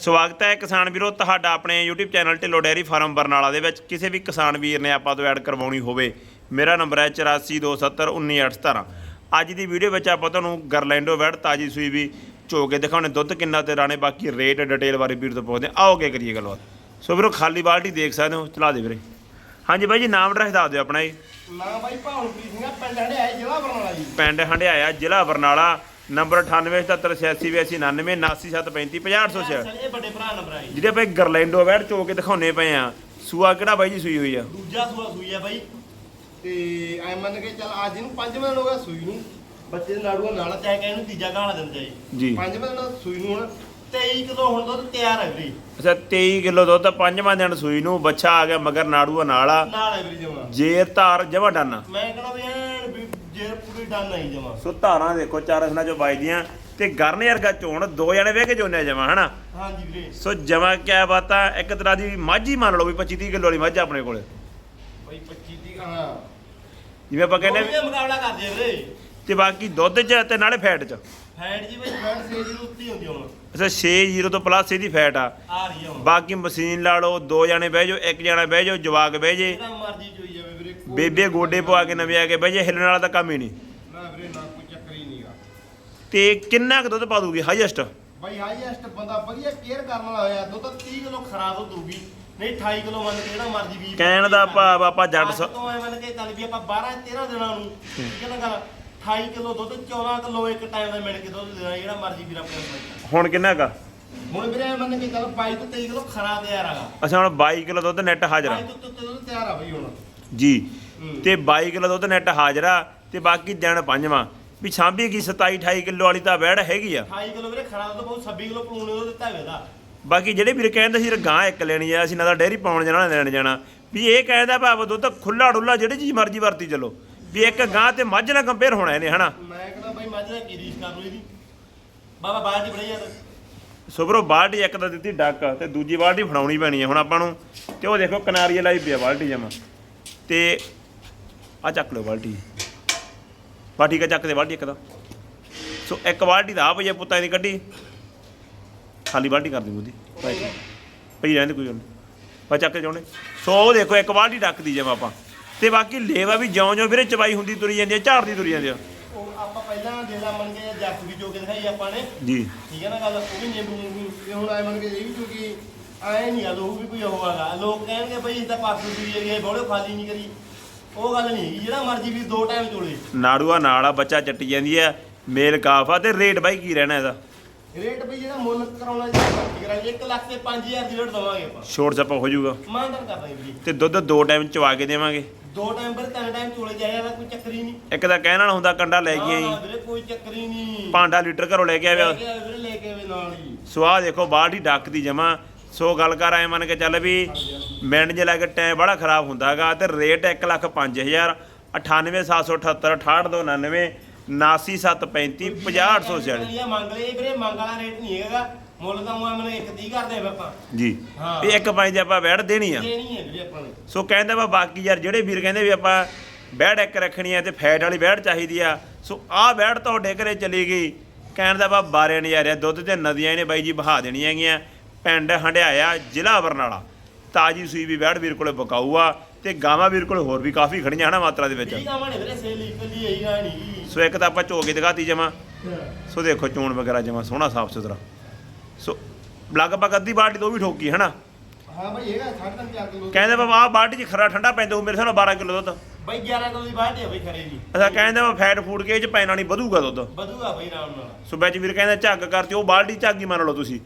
ਸਵਾਗਤ ਹੈ ਕਿਸਾਨ ਵੀਰੋ ਤੁਹਾਡਾ ਆਪਣੇ YouTube channel Dhillon dairy farm Barnala ਦੇ ਵਿੱਚ। ਕਿਸੇ ਵੀ ਕਿਸਾਨ ਵੀਰ ਨੇ ਆਪਾਂ ਤੋਂ ਐਡ ਕਰਵਾਉਣੀ ਹੋਵੇ ਮੇਰਾ ਨੰਬਰ ਹੈ 8427191817 ਅੱਜ ਦੀ ਵੀਡੀਓ ਵਿੱਚ ਆਪਾਂ ਤੁਹਾਨੂੰ ਗਰਲੈਂਡੋ ਵੈੜ ਤਾਜੀ ਸੂਈ ਵੀ ਝੋ ਕੇ ਦਿਖਾਉਣੇ ਦੁੱਧ ਕਿੰਨਾ ਤੇ ਰਾਣੇ ਬਾਕੀ ਰੇਟ ਡਿਟੇਲ ਬਾਰੇ ਵੀਰ ਤੋਂ ਪੁੱਛਦੇ। ਆਓ ਅੱਗੇ ਕਰੀਏ ਗੱਲਬਾਤ। ਸੋ ਵੀਰੋ ਖਾਲੀ ਬਾਲਟੀ ਦੇਖ ਸਕਦੇ ਹੋ ਚਲਾ ਦੇ ਵੀਰੇ। ਹਾਂਜੀ ਬਾਈ ਜੀ ਨਾਮ ਐਡਰੈਸ ਦੱਸ ਦਿਓ ਆਪਣਾ ਜੀ। ਨਾ ਬਾਈ ਭਾਵਨਪ੍ਰੀਤ ਸਿੰਘ ਪਿੰਡ ਹੰਡਿਆਏ ਜ਼ਿਲ੍ਹਾ ਬਰਨਾਲਾ ਜੀ। ਪਿੰਡ ਹੰਡਿਆਇਆ ਜ਼ਿਲ੍ਹਾ ਬਰਨਾਲਾ। ਨੰਬਰ 987786899735 ਇਹ ਵੱਡੇ ਭਰਾ ਨੰਬਰ ਆ ਜੀ। ਜਿਹੜੇ ਭਾਈ ਗਰਲੈਂਡੋ ਵੈੜ ਚੋ ਕੇ ਦਿਖਾਉਣੇ ਪਏ ਆ। ਸੂਆ ਕਿਹੜਾ ਬਾਈ ਜੀ ਸੂਈ ਹੋਈ ਆ? ਦੂਜਾ ਸੂਆ ਸੂਈ ਆ ਬਾਈ। ਤੇ ਐ ਮੰਨ ਕੇ ਚੱਲ ਅੱਜ ਇਹਨੂੰ 5 ਮਿੰਟ ਹੋ ਗਿਆ ਸੂਈ ਨੂੰ। ਬੱਚੇ ਦੇ ਨਾੜੂਆਂ ਨਾਲ ਚਾਹੇ ਕਿ ਇਹਨੂੰ ਤੀਜਾ ਗਾਣਾ ਦਿੰਦੇ ਜੀ ਜੀ। 5 ਮਿੰਟ ਸੂਈ ਨੂੰ ਹੁਣ। 23 ਕਿਲੋ ਹੁਣ ਦੁੱਧ ਤਿਆਰ ਹੈ ਵੀਰੇ। ਅੱਛਾ 23 ਕਿਲੋ ਦੁੱਧ ਪੰਜਵਾਂ ਦਿਨ ਸੂਈ ਨੂੰ ਬੱਚਾ ਆ ਗਿਆ ਮਗਰ ਨਾੜੂਆ ਨਾਲ ਆ। ਨਾਲ ਹੈ ਵੀਰੇ ਜਮਾ। ਜੇਰ ਧਾਰ ਜਮਾ ਡਨ। ਮੈਂ ਕਹਣਾ ਵੀ ਜੇ ਪੂਰੀ ਡਨ ਨਹੀਂ ਜਮਾ। ਸੋ ਧਾਰਾਂ ਦੇਖੋ ਚਾਰ ਰਸਨਾ ਚੋਂ ਵੱਜਦੀਆਂ ਤੇ ਗਰਨੇ ਵਰਗਾ ਚੋਣ ਦੋ ਜਣੇ ਵੇਖ ਕੇ ਚੋਣਿਆ ਜਮਾ ਹਨਾ? ਹਾਂਜੀ ਵੀਰੇ। ਸੋ ਜਮਾ ਕਿਆ ਬਾਤਾਂ ਇੱਕ ਤਰ੍ਹਾਂ ਦੀ ਮੱਝ ਮੰਨ ਲਓ ਵੀ 25 30 ਕਿਲੋ ਵਾਲੀ ਮੱਝ ਆਪਣੇ ਕੋਲੇ। ਬਾਈ 25 ਦੀ ਹਾਂ ਜਿਵੇਂ ਆਪਾਂ ਕਹਿੰਦੇ ਮੁਕਾਬਲਾ ਕਰਦੇ ਆ ਵੀਰੇ। ਤੇ ਬਾਕੀ ਦੁੱਧ 'ਚ ਤੇ ਨਾਲੇ ਫੈਟ 'ਚ। ਫੈਟ ਜੀ ਬਾਈ ਫੈਟ ਸੇ ਜੀ ਉੱਤੀ ਹੁੰਦੀ ਹੁਣ। ਅੱਛਾ 6 ਜ਼ੀਰੋ ਤੋਂ ਪਲੱਸ ਇਹਦੀ ਫੈਟ ਆ। ਆ ਰਹੀ ਆ ਹੁਣ। ਬਾਕੀ ਮਸ਼ੀਨ ਲਾ ਲਓ ਦੋ ਜਣੇ ਬਹਿ ਜਾਓ ਇੱਕ ਜਣਾ ਬਹਿ ਜਾਓ ਜਵਾਕ ਬਹਿ ਜੇ। ਜਿਹੜਾ ਮਰਜ਼ੀ ਚੋਈ ਬੇਬੇ ਗੋਡੇ ਪਵਾ ਕੇ ਨਵੇਂ ਆ ਕੇ ਬਹਿ ਜੇ ਹਿੱਲਣ ਵਾਲਾ ਤਾਂ ਕੰਮ ਹੀ ਨਹੀਂ। ਨਾ ਵੀਰੇ ਨਾ ਕੋਈ ਚੱਕਰ ਹੀ ਨਹੀਂਗਾ। ਤੇ ਕਿੰਨਾ ਕੁ ਦੁੱਧ ਪਾ ਦੂਗੀ ਹਾਈਐਸਟ ਬਾਈ ਹਾਈਐਸਟ ਬੰਦਾ ਵਧੀਆ ਕੇਅਰ ਕਰਨ ਵਾਲਾ ਹੋਇਆ ਦੁੱਧ 30 ਕਿਲੋ ਖਰਾਬ ਹੋ ਦੂਗੀ ਨਹੀਂ 28 ਕਿਲੋ ਮੰਨ ਕੇ ਜਿਹੜਾ ਮਰਜ਼ੀ ਵੀ ਕਹਿਣ ਦਾ ਭਾਵ ਆਪਾਂ ਜੱਟ ਸ- ਤੋਂ ਐ ਮੰਨ ਕੇ ਚੱਲ ਵੀ ਆਪਾਂ 12 13 ਦਿਨਾਂ ਨੂੰ ਠੀਕ ਹੈ ਨਾ ਗੱਲ? 28 ਕਿਲੋ ਦੁੱਧ 14 ਕਿਲੋ ਇੱਕ ਟਾਈਮ ਦਾ ਮਿਲ ਕੇ ਦੁੱਧ ਦੇਣਾ ਜਿਹੜਾ ਮਰਜ਼ੀ ਵੀਰ ਆਪਣੇ ਕੋਲ ਹੁਣ ਕਿੰਨਾ ਕਾ ਹੁਣ ਵੀਰੇ ਐ ਮੰਨ ਕੇ ਚੱਲ 22 ਤੋਂ 23 ਕਿਲੋ ਖਰਾਬ ਤਿਆਰ ਆਗਾ ਅੱਛਾ ਹੁਣ 22 ਕਿਲੋ ਦੁੱਧ ਨੈਟ ਹਾਜ਼ਰ ਆ। 22 ਤੋਂ ਉੱਤੇ ਦੁੱਧ ਤਿਆਰ ਆ ਬਈ ਹੁਣ। ਜੀ। ਤੇ 22 ਕਿਲੋ ਦੁੱਧ ਨੈਟ ਹਾਜ਼ਰ ਤੇ ਬਾਕੀ ਦਿਨ ਪੰਜਵਾਂ। ਵੀ ਸਾਂਭੀ ਕੀ 27 28 ਕਿਲੋ ਵਾਲੀ ਤਾਂ ਵੈੜ ਹੈਗੀ ਆ। 28 ਕਿਲੋ ਵੀਰੇ ਖਰਾਬ ਤੋਂ ਬਹੁਤ 26 ਕਿਲੋ ਪਲੂਣੇ ਦੁੱਧ ਦਿੱਤਾ ਦਾ ਬਾਕੀ ਜਿਹੜੇ ਵੀਰ ਕਹਿੰਦੇ ਸੀ ਗਾਂ ਇੱਕ ਲੈਣੀ ਆ ਅਸੀਂ ਨਾ ਤਾਂ ਡੇਅਰੀ ਪਾਉਣ ਜਾਣਾ ਲੈਣ ਜਾਣਾ। ਵੀ ਇਹ ਕਹਿੰਦਾ ਭਾਵ ਦੁੱਧ ਖੁੱਲਾ ਡੁੱਲਾ ਜਿਹੜੀ ਚੀਜ਼ ਮਰਜ਼ੀ ਵਰਤੀ ਚਲੋ। ਵੀ ਇੱਕ ਗਾਂ ਤੇ ਮੱਝ ਨਾਲ ਕੰਪੇਅਰ ਹੋਣਾ ਇਹਨੇ ਹਨਾ? ਮੈਂ ਕਹਿੰਦਾ ਬਾਈ ਮੱਝ ਦਾ ਕੀ ਰੀਸ ਕਰ ਲੂ ਇਹਦੀ। ਬਾਬਾ ਬਾਹਰ ਦੀ ਬੜੀ ਯਾਰ। ਸੁਬਰੋ ਬਾਲਟੀ ਇੱਕ ਤਾਂ ਦਿੱਤੀ ਡੱਕ ਤੇ ਦੂਜੀ ਬਾਲਟੀ ਫੜਾਉਣੀ ਪੈਣੀ ਹੈ ਹੁਣ ਆਪਾਂ ਨੂੰ ਤੇ ਉਹ ਦੇਖੋ ਕਿਨਾਰੀ ਲਾਈ ਪਿਆ ਬਾਲਟੀ ਜਮਾ। ਤੇ ਆ ਚੱਕ ਲਓ ਬਾਲਟੀ। ਬਾ ਠੀਕ ਹੈ ਚੱਕ ਦੇ ਬਾਲਟੀ ਇੱਕ ਦਾ ਸੋ ਇੱਕ ਬਾਲਟੀ ਦਾ ਆ ਪਈ ਆ ਪੁੱਤਾਂ ਦੀ ਕੱਢੀ। ਖਾਲੀ ਬਾਲਟੀ ਕਰ ਦੀ ਬੁੱਧੀ। ਪਈ ਰਹਿੰਦੇ ਕੋਈ ਗੱਲ ਬਾ ਚੱਕ ਕੇ ਜਾਉਣੇ ਸੋ ਉਹ ਦੇਖੋ ਇੱਕ ਬਾਲਟੀ ਡੱਕਦੀ ਜਮਾ ਆਪਾਂ। ਤੇ ਬਾਕੀ ਲੇਵਾ ਵੀ ਜਿਉਂ ਜਿਉਂ ਵੀਰੇ ਚਵਾਈ ਹੁੰਦੀ ਤੁਰੀ ਜਾਂਦੀ ਹੈ ਝਾੜਦੀ ਤੁਰੀ ਜਾਂਦੀ ਆ। ਉਹ ਆਪਾਂ ਪਹਿਲਾਂ ਦੇਲਾ ਮੰਨ ਕੇ ਜੱਟ ਵੀ ਜੋ ਕੇ ਦਿਖਾਈ ਆਪਾਂ ਨੇ। ਜੀ। ਠੀਕ ਹੈ ਨਾ ਗੱਲ ਉਹ ਵੀ ਨਿੰਬੂ ਨਿੰਬੂ ਹੁਣ ਆਏ ਮੰਨ ਕੇ ਇਹ ਵੀ ਕਿਉਂਕਿ ਆਏ ਨਹੀਂ ਆ ਲੋਕ ਵੀ ਕੋਈ ਉਹ ਆਗਾ ਲੋਕ ਕਹਿਣਗੇ ਬਈ ਇਸ ਦਾ ਪਾਸੋਂ ਦੀ ਜਿਹੜੀ ਬੋਲੇ ਖਾਲੀ ਨਹੀਂ ਕਰੀ। ਉਹ ਗੱਲ ਨਹੀਂ ਹੈਗੀ ਜਿਹੜਾ ਮਰਜ਼ੀ ਵੀ ਦੋ ਟਾਈਮ ਚੋਲੇ ਨਾੜੂਆ ਨਾਲ ਆ ਬੱਚਾ ਚੱਟੀ ਜਾਂਦੀ ਆ ਮੇਲ ਕਾਫਾ ਤੇ ਰੇਟ ਬਾਈ ਕੀ ਰਹਿਣਾ ਇਹਦਾ? ਰੇਟ ਬਈ ਜਿਹੜਾ ਮੁੱਲ ਕਰਾਉਣਾ ਜਿਹੜਾ ਕਰਾਂਗੇ 1 ਲੱਖ ਤੇ 5000 ਦੀ ਰੇਟ ਦਵਾਂਗੇ ਆਪਾਂ। ਛੋਟ ਛਾਪਾ ਹੋ ਜਾਊਗਾ। ਮਾਨਦਾਰ ਕਰ ਦਾਂਗੇ ਵੀਰੇ ਤੇ ਦੁੱਧ ਦੋ ਟਾਈਮ ਚਵਾ ਕੇ ਦੇਵਾਂਗੇ। ਦੋ ਟਾਈਮ ਪਰ ਤਿੰਨ ਟਾਈਮ ਚੋਲੇ ਜਾਇਆ ਦਾ ਕੋਈ ਚੱਕਰ ਹੀ ਨਹੀਂ। ਇੱਕ ਤਾਂ ਕਹਿਣ ਨਾਲ ਹੁੰਦਾ ਕੰਡਾ ਲੈ ਕੇ ਹਾਂ, ਆਈ। ਵੀਰੇ ਕੋਈ ਚੱਕਰ ਹੀ ਨਹੀਂ। ਭਾਂਡਾ ਲੀਟਰ ਘਰੋਂ ਲੈ ਕੇ ਲੈ ਆਇਆ ਕੇ ਆਏ ਵੀਰੇ ਲੈ ਕੇ ਆਵੇ ਨਾਲ ਹੀ। ਸਵਾਹ ਦੇਖੋ ਬਾਲਟੀ ਡੱਕਦੀ ਜਮਾ। ਸੋ ਗੱਲ ਕਰ ਆਏ ਮੰਨ ਕੇ ਚੱਲ ਵੀ ਮਿੰਟ ਜੇ ਲੱਗ ਟਾਈਮ ਬੜਾ ਖਰਾਬ ਹੁੰਦਾਗਾ ਤੇ ਰੇਟ 1 ਲੱਖ 5000 98778 68299 89735 50846 ਇਹ ਮੰਗ ਲਈ ਵੀਰੇ ਮੰਗ ਵਾਲਾ ਰੇਟ ਨਹੀਂ ਹੈਗਾ। ਮੁੱਲ ਤਾਂ ਉਹ ਮੈਨੂੰ ਇੱਕ 30 ਕਰਦੇ ਆ ਆਪਾਂ। ਜੀ। ਹਾਂ। ਇਹ ਇੱਕ ਪੰਜ ਦੀ ਆਪਾਂ ਵੈੜ ਦੇਣੀ ਆ। ਦੇਣੀ ਹੈ ਵੀਰੇ ਆਪਾਂ ਨੇ। ਸੋ ਕਹਿੰਦਾ ਵਾ ਬਾਕੀ ਯਾਰ ਜਿਹੜੇ ਵੀਰ ਕਹਿੰਦੇ ਵੀ ਆਪਾਂ ਬੈੜ ਇੱਕ ਰੱਖਣੀ ਆ ਤੇ ਫੈਟ ਵਾਲੀ ਬੈੜ ਚਾਹੀਦੀ ਆ। ਸੋ ਆਹ ਬੈੜ ਤੁਹਾਡੇ ਘਰੇ ਚਲੀ ਗਈ। ਕਹਿਣ ਦਾ ਵਾ ਬਾਰੇ ਨਜ਼ਾਰੇ ਦੁੱਧ ਤੇ ਨਦੀਆਂ ਇਹਨੇ ਬਾਈ ਜੀ ਬਹਾ ਦੇਣੀਆਂ ਹੈਗੀਆਂ। ਪਿੰਡ ਹੰਡਿਆਇਆ ਜ਼ਿਲ੍ਹਾ ਬਰਨਾਲਾ। ਤਾਜੀ ਸੂਈ ਵੀ ਬੈੜ ਵੀਰ ਕੋਲੇ ਬਕਾਊ ਆ ਤੇ ਗਾਵਾਂ ਵੀਰ ਕੋਲੇ ਹੋਰ ਵੀ ਕਾਫੀ ਖੜੀਆਂ ਹਨਾ ਮਾਤਰਾ ਦੇ ਵਿੱਚ। ਆ ਵੀਰੇ ਸੇਲ ਇਕੱਲੀ ਸੋ ਇੱਕ ਤਾਂ ਆਪਾਂ ਝੋ ਕੇ ਦਿਖਾਤੀ ਜਮਾ। ਸੋ ਦੇਖੋ ਚੋਣ ਵਗੈਰਾ ਜਮਾ ਸੋਹਣਾ ਸਾਫ਼ ਸੁਥਰਾ। ਸੋ ਲਗਭਗ ਅੱਧੀ ਬਾਲਟੀ ਤੋਂ ਵੀ ਠੋਕੀ ਹਨਾ? ਹਾਂ ਭਾਈ ਹੈਗਾ 3.5 4 ਕਿਲੋ। ਕਹਿੰਦੇ ਬਾਬਾ ਆਹ ਬਾਲਟੀ 'ਚ ਖਰਾ ਠੰਡਾ ਪੈਂਦਾ ਮੇਰੇ ਹਿਸਾਬ ਨਾਲ 12 ਕਿਲੋ ਦੁੱਧ। ਭਾਈ 11 ਕਿਲੋ ਦੀ ਬਾਟ ਹੈ ਭਾਈ ਖਰੇ ਜੀ। ਅੱਛਾ ਕਹਿੰਦੇ ਵਾ ਫੈਟ ਫੂਡ ਕੇ ਇਹ 'ਚ ਪੈਣਾ ਨਹੀਂ ਵਧੂਗਾ ਦੁੱਧ। ਵਧੂਗਾ ਭਾਈ ਆਰਾਮ ਨਾਲ। ਸੋ ਵਿੱਚ ਵੀਰ ਕਹਿੰਦਾ ਝੱਗ ਕਰਤੀ ਉਹ ਬਾਲਟੀ ਝੱਗ ਹੀ ਮੰਨ ਲਓ ਤੁਸੀਂ।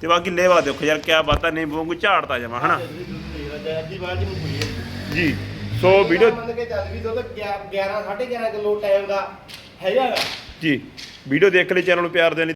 ਤੇ ਬਾਕੀ ਲੇਵਾ ਦੇਖੋ ਯਾਰ ਕਿਆ ਬਾਤਾਂ ਨਿੰਬੂ ਵਾਂਗੂ ਝਾੜਦਾ ਜਮਾ ਹਨਾ ਨੂੰ ਕੋਈ ਜੀ ਸੋ ਵੀਡੀਓ ਮੰਨ ਕੇ ਚੱਲ ਵੀ ਦੁੱਧ 11 11.5 ਕਿਲੋ ਟਾਈਮ ਦਾ ਹੈਗਾ ਗਾ। ਜੀ ਵੀਡੀਓ ਦੇਖ ਲਈ ਚੈਨਲ ਨੂੰ ਪਿਆਰ ਦੇਣ ਲਈ